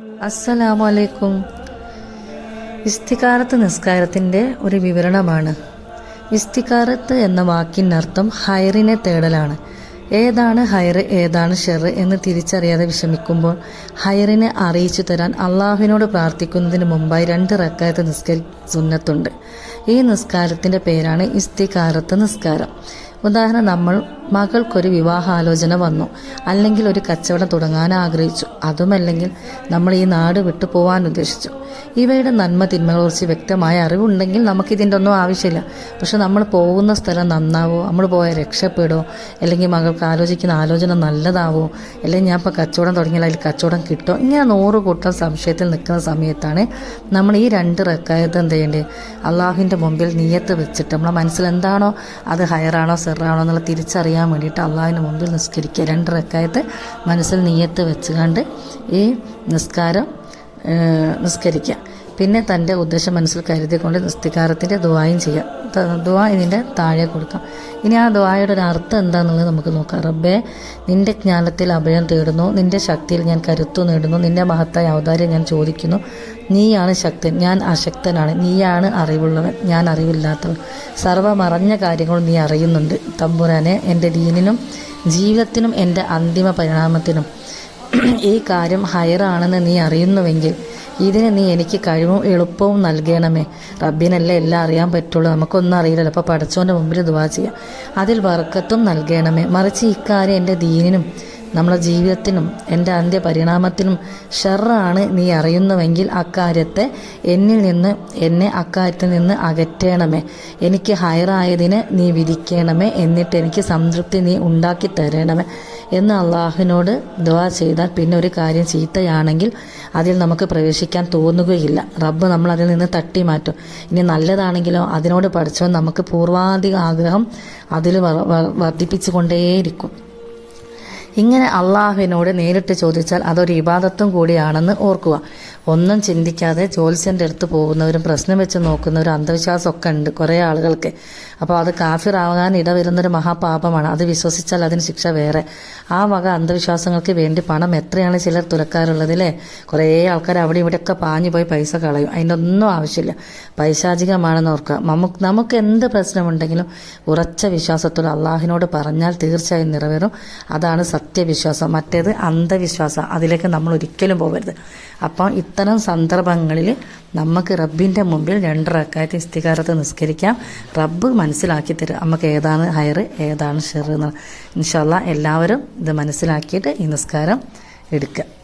അസ്സലാമു അലൈക്കും ഇസ്തികാരത്ത് നിസ്കാരത്തിന്റെ ഒരു വിവരണമാണ്. ഇസ്തികാരത്ത് എന്ന വാക്കിനർത്ഥം ഹൈറിനെ തേടലാണ്. ഏതാണ് ഹൈറ് ഏതാണ് ഷെറ് എന്ന് തിരിച്ചറിയാതെ വിഷമിക്കുമ്പോൾ ഹൈറിനെ അറിയിച്ചു തരാൻ അള്ളാഹുവിനോട് പ്രാർത്ഥിക്കുന്നതിന് മുമ്പായി രണ്ട് റക്കായത്ത് നിസ്കരി സുന്നത്തുണ്ട്. ഈ നിസ്കാരത്തിന്റെ പേരാണ് ഇസ്തികാരത്ത് നിസ്കാരം. ഉദാഹരണം നമ്മൾ മകൾക്കൊരു വിവാഹാലോചന വന്നു. അല്ലെങ്കിൽ ഒരു കച്ചവടം തുടങ്ങാൻ ആഗ്രഹിച്ചു. അതുമല്ലെങ്കിൽ നമ്മൾ ഈ നാട് വിട്ടു പോകാൻ ഉദ്ദേശിച്ചു. ഇവയുടെ നന്മ തിന്മകളെക്കുറിച്ച് വ്യക്തമായ അറിവുണ്ടെങ്കിൽ നമുക്കിതിന്റെ ഒന്നും ആവശ്യമില്ല. പക്ഷെ നമ്മൾ പോകുന്ന സ്ഥലം നന്നാവോ? നമ്മൾ പോയാൽ രക്ഷപ്പെടുമോ അല്ലെങ്കിൽ മകൾക്ക് ആലോചിക്കുന്ന ആലോചന നല്ലതാവോ? അല്ലെങ്കിൽ ഞാൻ ഇപ്പോൾ കച്ചവടം തുടങ്ങിയാൽ അതിൽ കച്ചവടം കിട്ടോ ഇങ്ങനെ നൂറ് കൂട്ടം സംശയത്തിൽ നിൽക്കുന്ന സമയത്താണ് നമ്മൾ ഈ രണ്ട് റക്കായത്ത് എന്ത് ചെയ്യേണ്ടത്? അള്ളാഹുവിന്റെ മുമ്പിൽ നീയത്ത് വെച്ചിട്ട് നമ്മളെ മനസ്സിൽ എന്താണോ? അത് ഹയറാണോ സെറാണോ എന്നുള്ള തിരിച്ചറിയാൻ വേണ്ടിയിട്ട് അള്ളാഹിന് മുമ്പിൽ നിസ്കരിക്കുക. രണ്ട് റക്കായത്ത് മനസ്സിൽ നീയത്ത് വെച്ചുകൊണ്ട് ഈ നിസ്കാരം നിസ്കരിക്കുക പിന്നെ തന്റെ ഉദ്ദേശം മനസ്സിൽ കരുതിക്കൊണ്ട് നിസ്തികാരത്തിന്റെ ദുവായും ചെയ്യാം. ദുവാ ഇതിന്റെ താഴെ കൊടുക്കാം. ഇനി ആ ദുവായുടെ ഒരു അർത്ഥം എന്താണെന്നുള്ളത് നമുക്ക് നോക്കാം. റബ്ബെ നിന്റെ ജ്ഞാനത്തിൽ അഭയം തേടുന്നു. നിന്റെ ശക്തിയിൽ ഞാൻ കരുത്തു നേടുന്നു. നിന്റെ മഹത്തായ ഔദാര്യം ഞാൻ ചോദിക്കുന്നു. നീയാണ് ശക്തൻ. ഞാൻ അശക്തനാണ്. നീയാണ് അറിവുള്ളവൻ. ഞാൻ അറിവില്ലാത്തവൻ. സർവമറഞ്ഞ മറഞ്ഞ കാര്യങ്ങളും നീ അറിയുന്നുണ്ട്. തമ്പുരാനെ എന്റെ ദീനിനും ജീവിതത്തിനും എന്റെ അന്തിമ പരിണാമത്തിനും ഈ കാര്യം ഹയറാണെന്ന് നീ അറിയുന്നുവെങ്കിൽ ഇതിന് നീ എനിക്ക് കഴിവും എളുപ്പവും നൽകണമേ. റബ്ബിനല്ലേ എല്ലാം അറിയാൻ പറ്റുള്ളൂ. നമുക്കൊന്നും അറിയില്ലല്ലോ. അപ്പോൾ പഠിച്ചോന്റെ മുമ്പിൽ ദുവാ ചെയ്യാം. അതിൽ വർക്കത്തും നൽകണമേ. മറിച്ച് ഇക്കാര്യം എന്റെ ദീനിനും നമ്മളെ ജീവിതത്തിനും എന്റെ അന്ത്യപരിണാമത്തിനും ഷെറാണ് നീ അറിയുന്നുവെങ്കിൽ അക്കാര്യത്തെ എന്നിൽ നിന്ന് എന്നെ അക്കാര്യത്തിൽ നിന്ന് അകറ്റണമേ. എനിക്ക് ഹയറായതിന് നീ വിധിക്കണമേ. എന്നിട്ട് എനിക്ക് സംതൃപ്തി നീ ഉണ്ടാക്കി തരണമേ. എന്ന് അള്ളാഹുവിനോട് ദുവാ ചെയ്താൽ പിന്നെ ഒരു കാര്യം ചീത്തയാണെങ്കിൽ അതിൽ നമുക്ക് പ്രവേശിക്കാൻ തോന്നുകയില്ല. റബ്ബ് നമ്മൾ അതിൽ നിന്ന് തട്ടി മാറ്റും. ഇനി നല്ലതാണെങ്കിലോ അതിനോട് പഠിച്ചോ നമുക്ക് പൂർവാധിക ആഗ്രഹം അതിൽ വർദ്ധിപ്പിച്ചു കൊണ്ടേയിരിക്കും ഇങ്ങനെ അള്ളാഹുവിനോട് നേരിട്ട് ചോദിച്ചാൽ അതൊരു ഇബാദത്തും കൂടിയാണെന്ന് ഓർക്കുക. ഒന്നും ചിന്തിക്കാതെ ജ്യോത്സ്യന്റെ അടുത്ത് പോകുന്നവരും പ്രശ്നം വെച്ച് നോക്കുന്നവരും അന്ധവിശ്വാസമൊക്കെ ഉണ്ട് കുറേ ആളുകൾക്ക്. അപ്പോൾ അത് കാഫിറാകാൻ ഇടവരുന്നൊരു മഹാപാപമാണ്. അത് വിശ്വസിച്ചാൽ അതിന് ശിക്ഷ വേറെ. ആ വക അന്ധവിശ്വാസങ്ങൾക്ക് വേണ്ടി പണം എത്രയാണ് ചിലർ തുലക്കാറുള്ളതില്ലേ കുറേ ആൾക്കാർ അവിടെ ഇവിടെയൊക്കെ പാഞ്ഞു പോയി പൈസ കളയും. അതിന്റെ ഒന്നും ആവശ്യമില്ല. പൈശാചികമാണെന്ന് ഓർക്കുക. നമുക്ക് നമുക്ക് എന്ത് പ്രശ്നമുണ്ടെങ്കിലും ഉറച്ച വിശ്വാസത്തോടെ അള്ളാഹിനോട് പറഞ്ഞാൽ തീർച്ചയായും നിറവേറും. അതാണ് സത്യവിശ്വാസം. മറ്റേത് അന്ധവിശ്വാസം. അതിലേക്ക് നമ്മൾ ഒരിക്കലും പോകരുത്. അപ്പം ഇത്തരം സന്ദർഭങ്ങളിൽ നമുക്ക് റബ്ബിന്റെ മുമ്പിൽ രണ്ട് ഇസ്തികാരത്തെ ഇസ്തികാരത്ത് നിസ്കരിക്കാം. റബ്ബ് മനസ്സിലാക്കി തരും. നമുക്ക് ഏതാണ് ഹയർ ഏതാണ് ഷെർ എന്ന്. ഇൻഷല്ല എല്ലാവരും ഇത് മനസ്സിലാക്കിയിട്ട് ഈ നിസ്കാരം എടുക്കുക.